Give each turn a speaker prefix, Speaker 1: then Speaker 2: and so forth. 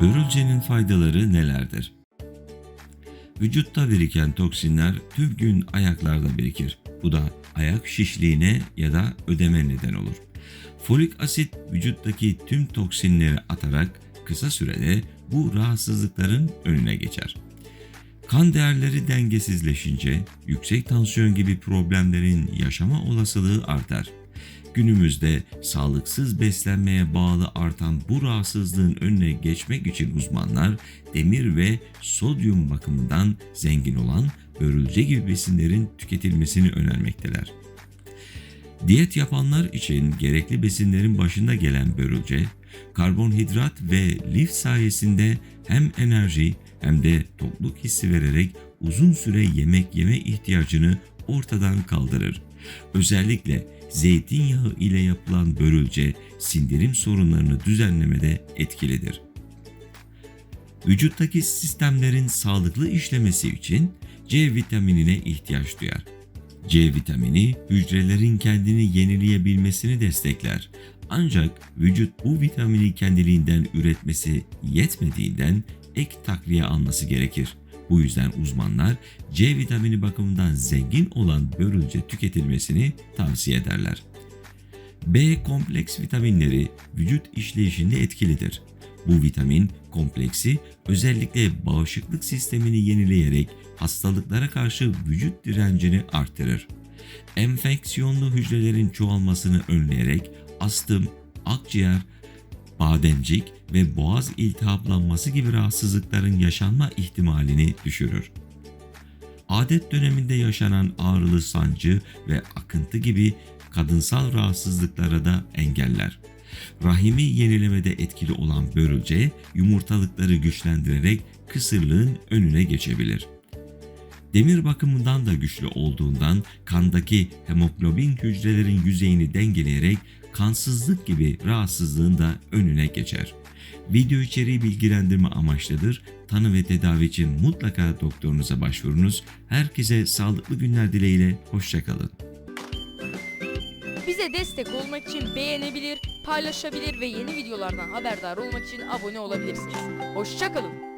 Speaker 1: Börülcenin faydaları nelerdir? Vücutta biriken toksinler tüm gün ayaklarda birikir. Bu da ayak şişliğine ya da ödeme neden olur. Folik asit vücuttaki tüm toksinleri atarak kısa sürede bu rahatsızlıkların önüne geçer. Kan değerleri dengesizleşince yüksek tansiyon gibi problemlerin yaşama olasılığı artar. Günümüzde sağlıksız beslenmeye bağlı artan bu rahatsızlığın önüne geçmek için uzmanlar demir ve sodyum bakımından zengin olan börülce gibi besinlerin tüketilmesini önermekteler. Diyet yapanlar için gerekli besinlerin başında gelen börülce, karbonhidrat ve lif sayesinde hem enerji hem de tokluk hissi vererek uzun süre yemek yeme ihtiyacını ortadan kaldırır. Özellikle zeytinyağı ile yapılan börülce sindirim sorunlarını düzenlemede etkilidir. Vücuttaki sistemlerin sağlıklı işlemesi için C vitaminine ihtiyaç duyar. C vitamini hücrelerin kendini yenileyebilmesini destekler. Ancak vücut bu vitamini kendiliğinden üretmesi yetmediğinden ek takviye alması gerekir. Bu yüzden uzmanlar C vitamini bakımından zengin olan börülce tüketilmesini tavsiye ederler. B kompleks vitaminleri vücut işleyişinde etkilidir. Bu vitamin kompleksi özellikle bağışıklık sistemini yenileyerek hastalıklara karşı vücut direncini artırır. Enfeksiyonlu hücrelerin çoğalmasını önleyerek astım, akciğer, bademcik ve boğaz iltihaplanması gibi rahatsızlıkların yaşanma ihtimalini düşürür. Adet döneminde yaşanan ağrılı sancı ve akıntı gibi kadınsal rahatsızlıklara da engeller. Rahimi yenilemede etkili olan börülce yumurtalıkları güçlendirerek kısırlığın önüne geçebilir. Demir bakımından da güçlü olduğundan kandaki hemoglobin hücrelerin yüzeyini dengeleyerek kansızlık gibi rahatsızlığın da önüne geçer. Video içeriği bilgilendirme amaçlıdır. Tanı ve tedavi için mutlaka doktorunuza başvurunuz. Herkese sağlıklı günler dileğiyle, hoşçakalın.
Speaker 2: Bize destek olmak için beğenebilir, paylaşabilir ve yeni videolardan haberdar olmak için abone olabilirsiniz. Hoşçakalın.